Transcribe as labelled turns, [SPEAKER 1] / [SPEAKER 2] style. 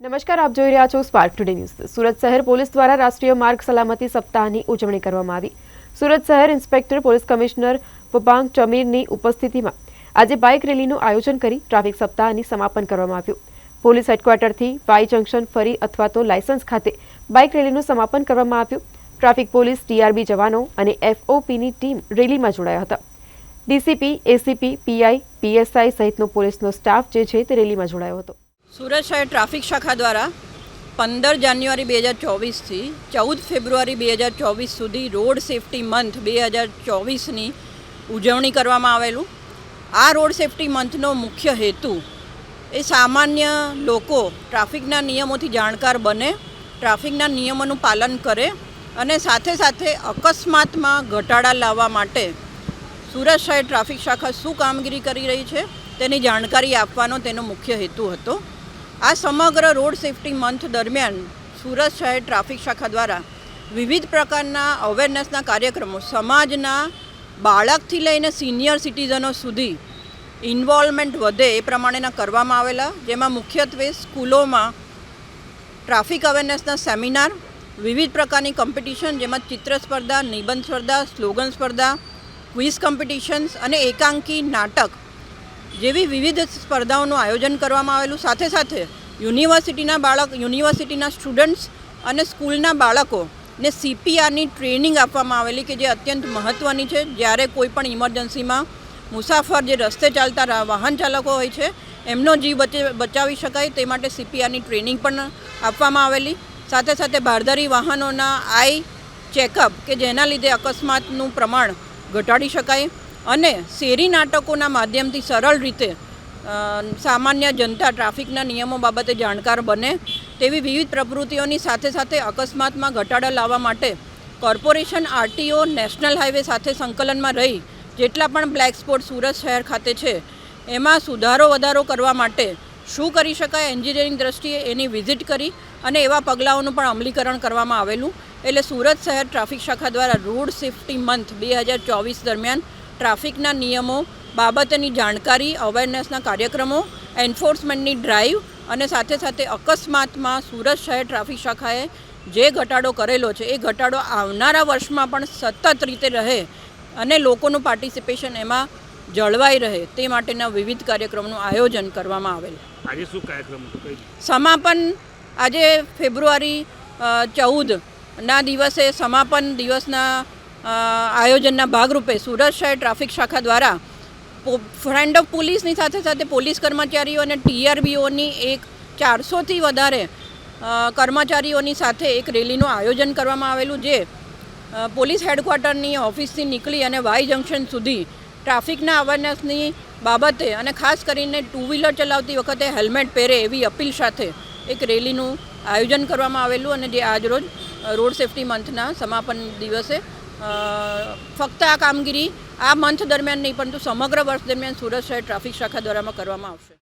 [SPEAKER 1] નમસ્કાર, આપ જોઈ રહ્યા છો સ્પાર્ક ટુડે ન્યૂઝ સુરત શહેર પોલીસ દ્વારા રાષ્ટ્રીય માર્ગ સલામતી સપ્તાહની ઉજવણી કરવામાં આવી. સુરત શહેર ઇન્સ્પેક્ટર, પોલીસ કમિશનર પપાંગ ચમીરની ઉપસ્થિતિમાં આજે બાઇક રેલીનું આયોજન કરી ટ્રાફિક સપ્તાહની સમાપન કરવામાં આવ્યું. પોલીસ હેડક્વાર્ટરથી વાય જંકશન ફરી અથવા તો લાયસન્સ ખાતે બાઇક રેલીનું સમાપન કરવામાં આવ્યું. ટ્રાફિક પોલીસ ટીઆરબી જવાનો અને એફઓપીની ટીમ રેલીમાં જોડાયા હતા. ડીસીપી, એસીપી, પીઆઈ, પીએસઆઈ સહિતનો પોલીસનો સ્ટાફ જે છે તે રેલીમાં જોડાયો હતો.
[SPEAKER 2] સુરત શહેર ટ્રાફિક શાખા દ્વારા પંદર જાન્યુઆરી બે હજાર ચોવીસથી ચૌદ ફેબ્રુઆરી બે હજાર ચોવીસ સુધી રોડ સેફટી મંથ બે હજાર ચોવીસની ઉજવણી કરવામાં આવેલું. આ રોડ સેફટી મંથનો મુખ્ય હેતુ એ સામાન્ય લોકો ટ્રાફિકના નિયમોથી જાણકાર બને, ટ્રાફિકના નિયમોનું પાલન કરે અને સાથે સાથે અકસ્માતમાં ઘટાડા લાવવા માટે સુરત શહેર ટ્રાફિક શાખા શું કામગીરી કરી રહી છે તેની જાણકારી આપવાનો તેનો મુખ્ય હેતુ હતો. આ સમગ્ર રોડ સેફટી મંથ દરમિયાન સુરત શહેર ટ્રાફિક શાખા દ્વારા વિવિધ પ્રકારના અવેરનેસના કાર્યક્રમો સમાજના બાળકથી લઈને સિનિયર સિટીઝનો સુધી ઇન્વોલ્વમેન્ટ વધે એ પ્રમાણેના કરવામાં આવેલા. જેમાં મુખ્યત્વે સ્કૂલોમાં ટ્રાફિક અવેરનેસના સેમિનાર, વિવિધ પ્રકારની કોમ્પિટિશન જેમાં ચિત્ર સ્પર્ધા, નિબંધ સ્પર્ધા સ્લોગન સ્પર્ધા ક્વિઝ કોમ્પિટિશન્સ અને એકાંકી નાટક જેવી વિવિધ સ્પર્ધાઓનું આયોજન કરવામાં આવેલું. સાથે સાથે યુનિવર્સિટીના બાળક, યુનિવર્સિટીના સ્ટુડન્ટ્સ અને સ્કૂલના બાળકોને સીપીઆરની ટ્રેનિંગ આપવામાં આવેલી કે જે અત્યંત મહત્ત્વની છે. જ્યારે કોઈ પણ ઇમરજન્સીમાં મુસાફર જે રસ્તે ચાલતા વાહન ચાલકો હોય છે, એમનો જીવ બચે, બચાવી શકાય તે માટે સીપીઆરની ટ્રેનિંગ પણ આપવામાં આવેલી. સાથે સાથે બારદારી વાહનોના આઈ ચેકઅપ કે જેના લીધે અકસ્માતનું પ્રમાણ ઘટાડી શકાય અને શેરી નાટકોના માધ્યમથી સરળ રીતે સામાન્ય જનતા ટ્રાફિકના નિયમો બાબતે જાણકાર બને તેવી વિવિધ પ્રવૃત્તિઓની સાથે સાથે અકસ્માતમાં ઘટાડા લાવવા માટે કોર્પોરેશન આરટીઓ નેશનલ હાઈવે સાથે સંકલનમાં રહી જેટલા પણ બ્લેક સ્પોટ સુરત શહેર ખાતે છે, એમાં સુધારો વધારો કરવા માટે શું કરી શકાય એન્જિનિયરિંગ દ્રષ્ટિએ એની વિઝિટ કરી અને એવા પગલાઓનું પણ અમલીકરણ કરવામાં આવેલું. એટલે સુરત શહેર ટ્રાફિક શાખા દ્વારા રોડ સેફ્ટી મંથ બે હજાર ચોવીસ દરમિયાન ટ્રાફિકના નિયમો બાબતની જાણકારી અવેરનેસના કાર્યક્રમો એન્ફોર્સમેન્ટની ડ્રાઈવ અને સાથે સાથે અકસ્માતમાં સુરત શહેર ટ્રાફિક શાખાએ જે ઘટાડો કરેલો છે એ ઘટાડો આવનારા વર્ષમાં પણ સતત રીતે રહે અને લોકોનું પાર્ટિસિપેશન એમાં જળવાઈ રહે તે માટેના વિવિધ કાર્યક્રમનું આયોજન કરવામાં આવેલ.
[SPEAKER 3] આજે શું કાર્યક્રમ
[SPEAKER 2] સમાપન આજે ફેબ્રુઆરી ચૌદના દિવસે સમાપન દિવસના આયોજનના ભાગરૂપે સુરત શહેર ટ્રાફિક શાખા દ્વારા ફ્રેન્ડ ઓફ પોલીસની સાથે સાથે પોલીસ કર્મચારીઓ અને ટીઆરબીઓની એક ચારસોથી વધારે કર્મચારીઓની સાથે એક રેલીનું આયોજન કરવામાં આવેલું જે પોલીસ હેડક્વાર્ટરની ઓફિસથી નીકળી અને વાય જંકશન સુધી ટ્રાફિકના અવેરનેસની બાબતે અને ખાસ કરીને ટુ વ્હીલર ચલાવતી વખતે હેલ્મેટ પહેરે એવી અપીલ સાથે એક રેલીનું આયોજન કરવામાં આવેલું અને જે આજરોજ રોડ સેફ્ટી મંથના સમાપન દિવસે ફક્ત આ કામગીરી આ મંથ દરમિયાન નહીં, પરંતુ સમગ્ર વર્ષ દરમિયાન સુરત શહેર ટ્રાફિક શાખા દ્વારામાં કરવામાં આવશે.